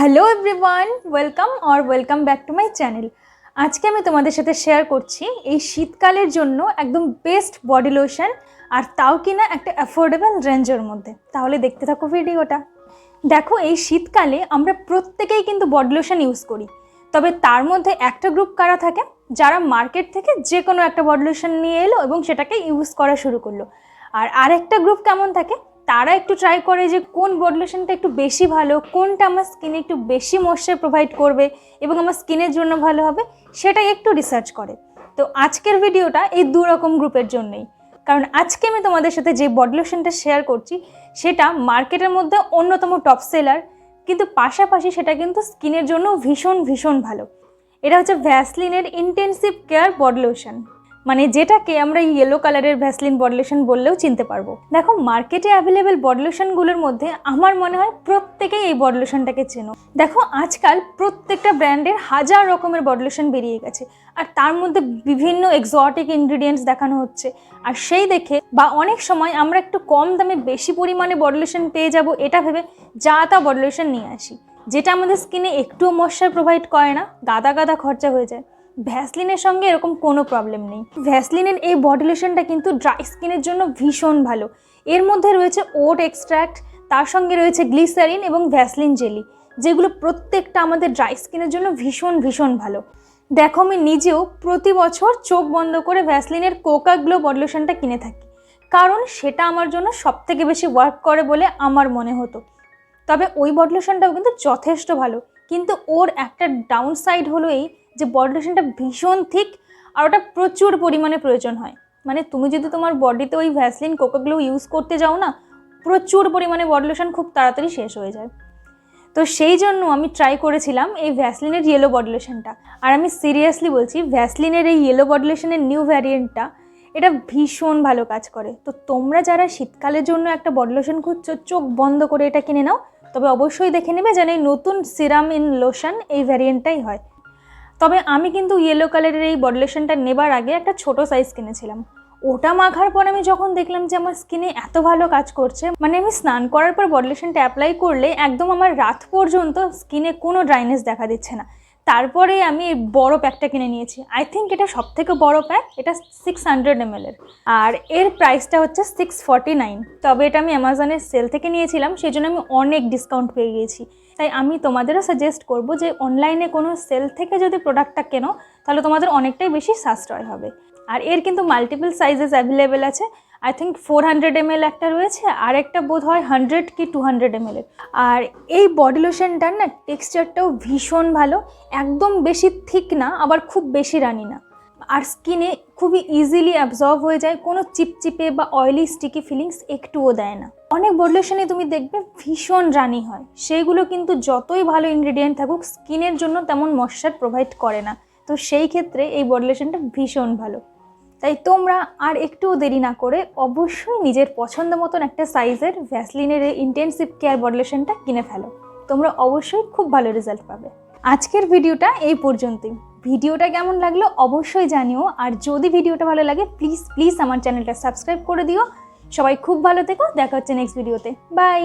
Hello everyone welcome or welcome back to my channel আজকে আমি তোমাদের সাথে শেয়ার করছি এই শীতকালের জন্য একদম বেস্ট বডি লোশন আর তাও কিনা একটা অ্যাফোর্ডেবল রেঞ্জের মধ্যে। তাহলে দেখতে থাকো ভিডিওটা। দেখো, এই শীতকালে আমরা প্রত্যেকেই কিন্তু বডি লোশন ইউজ করি। তবে তার মধ্যে একটা গ্রুপ কারা থাকে? যারা মার্কেট থেকে যে কোনো একটা বডি লোশন নিয়ে এলো এবং সেটাকে ইউজ করা শুরু করল। আর আরেকটা গ্রুপ কেমন থাকে? তারা একটু ট্রাই করে যে কোন বডি লোশনটা একটু বেশি ভালো, কোনটা আমার স্কিনে একটু বেশি ময়শ্চার প্রোভাইড করবে এবং আমার স্কিনের জন্য ভালো হবে, সেটাই একটু রিসার্চ করে। তো আজকের ভিডিওটা এই দু রকম গ্রুপের জন্যই। কারণ আজকে আমি তোমাদের সাথে যে বডি লোশনটা শেয়ার করছি, সেটা মার্কেটের মধ্যে অন্যতম টপ সেলার কিন্তু পাশাপাশি সেটা কিন্তু স্কিনের জন্য ভীষণ ভীষণ ভালো। এটা হচ্ছে ভ্যাসলিনের ইন্টেন্সিভ কেয়ার বডি লোশন মানে যেটাকে আমরা ইয়েলো কালারের ভ্যাসলিন বডি লোশন বললেও চিনতে পারব। দেখো মার্কেটে অ্যাভেলেবেল বডি লোশনগুলোর মধ্যে আমার মনে হয় প্রত্যেকেই এই বডি লোশনটাকে চেনো। দেখো, আজকাল প্রত্যেকটা ব্র্যান্ডের হাজার রকমের বডি লোশন বেরিয়ে গেছে। আর তার মধ্যে বিভিন্ন এক্সোটিক ইনগ্রিডিয়েন্টস দেখানো হচ্ছে। আর সেই দেখে বা অনেক সময় আমরা একটু কম দামে বেশি পরিমাণে বডি লোশন পেয়ে যাব, এটা ভেবে যা তা বডি লোশন নিয়ে আসি। যেটা আমাদের স্কিনে একটুও ময়শ্চার প্রোভাইড করে না, গাদা গাদা খরচা হয়ে যায়। ভ্যাসলিনের সঙ্গে এরকম কোনো প্রবলেম নেই। ভ্যাসলিনের এই বডি লোশনটা কিন্তু ড্রাই স্কিনের জন্য ভীষণ ভালো। এর মধ্যে রয়েছে ওট এক্সট্র্যাক্ট তার সঙ্গে রয়েছে গ্লিসারিন এবং ভ্যাসলিন জেলি যেগুলো প্রত্যেকটা আমাদের ড্রাই স্কিনের জন্য ভীষণ ভীষণ ভালো। দেখো, আমি নিজেও প্রতি বছর চোখ বন্ধ করে ভ্যাসলিনের কোকা গ্লো বডি লোশনটা কিনে থাকি। কারণ সেটা আমার জন্য সবথেকে বেশি ওয়ার্ক করে বলে আমার মনে হতো। তবে ওই বডি লোশনটাও কিন্তু যথেষ্ট ভালো। কিন্তু ওর একটা ডাউন সাইড হলো এই যে বডি লোশনটা ভীষণ থিক আর ওটা প্রচুর পরিমাণে প্রয়োজন হয়। মানে তুমি যদি তোমার বডিতে ওই ভ্যাসলিন কোকাগুলো ইউজ করতে যাও না, প্রচুর পরিমাণে বডি লোশন খুব তাড়াতাড়ি শেষ হয়ে যায়। তো সেই জন্য আমি ট্রাই করেছিলাম এই ভ্যাসলিনের ইয়েলো বডি লোশনটা আর আমি সিরিয়াসলি বলছি ভ্যাসলিনের এই ইয়েলো বডি লোশনের নিউ ভ্যারিয়েন্টটা এটা ভীষণ ভালো কাজ করে। তো তোমরা যারা শীতকালের জন্য একটা বডি লোশন খুঁজছো, চোখ বন্ধ করে এটা কিনে নাও। তবে অবশ্যই দেখে নেবে যেন এই নতুন সিরাম ইন লোশন এই ভ্যারিয়েন্টটাই হয়। তবে আমি কিন্তু ইয়েলো কালারের এই বডি লোশনটা নেবার আগে একটা ছোট সাইজ কিনেছিলাম। ওটা মাখার পর আমি যখন দেখলাম যে আমার স্কিনে এত ভালো কাজ করছে মানে আমি স্নান করার পর বডি লোশনটা অ্যাপ্লাই করলে একদম আমার রাত পর্যন্ত স্কিনে কোনো ড্রাইনেস দেখা দিচ্ছে না। তারপরে আমি বড় প্যাকটা কিনে নিয়েছি। আই থিঙ্ক এটা সব থেকে বড় প্যাক, এটা সিক্স হান্ড্রেড এম এর। আর এর প্রাইসটা হচ্ছে সিক্স ফর্টি নাইন তবে এটা আমি অ্যামাজনের সেল থেকে নিয়েছিলাম সেই জন্য আমি অনেক ডিসকাউন্ট পেয়ে গিয়েছি তাই আমি তোমাদেরও সাজেস্ট করব যে অনলাইনে কোনো সেল থেকে যদি প্রোডাক্টটা কেনো, তাহলে তোমাদের অনেকটাই বেশি সাশ্রয় হবে। আর এর কিন্তু মাল্টিপল সাইজেস অ্যাভেলেবেল আছে। I think four hundred M L একটা রয়েছে, আর একটা বোধ হয় হান্ড্রেড কি টু হান্ড্রেড এম আর এই বডি লোশনটার না টেক্সচারটাও ভীষণ ভালো, একদম বেশি থিক না, আবার খুব বেশি রানি না। আর স্কিনে খুবই ইজিলি অ্যাবজর্ব হয়ে যায়, কোনো চিপচিপে বা অয়েলি স্টিকি ফিলিংস একটুও দেয় না। অনেক বডি লোশনে তুমি দেখবে ভীষণ রানি হয়। সেইগুলো কিন্তু যতই ভালো ইনগ্রিডিয়েন্ট থাকুক স্কিনের জন্য তেমন ময়শ্চার প্রোভাইড করে না। তো সেই ক্ষেত্রে এই বডি লোশনটা ভীষণ ভালো। তাই তোমরা আর একটুও দেরি না করে অবশ্যই নিজের পছন্দ মতন একটা সাইজের ভ্যাসলিনের এই ইন্টেন্সিভ কেয়ার বডি লোশনটা কিনে ফেলো। তোমরা অবশ্যই খুব ভালো রেজাল্ট পাবে। আজকের ভিডিওটা এই পর্যন্তই। ভিডিওটা কেমন লাগল অবশ্যই জানিও। আর যদি ভিডিওটা ভালো লাগে প্লিজ প্লিজ আমার চ্যানেলটা সাবস্ক্রাইব করে দিও। সবাই খুব ভালো থেকো। দেখা হচ্ছে নেক্সট ভিডিওতে বাই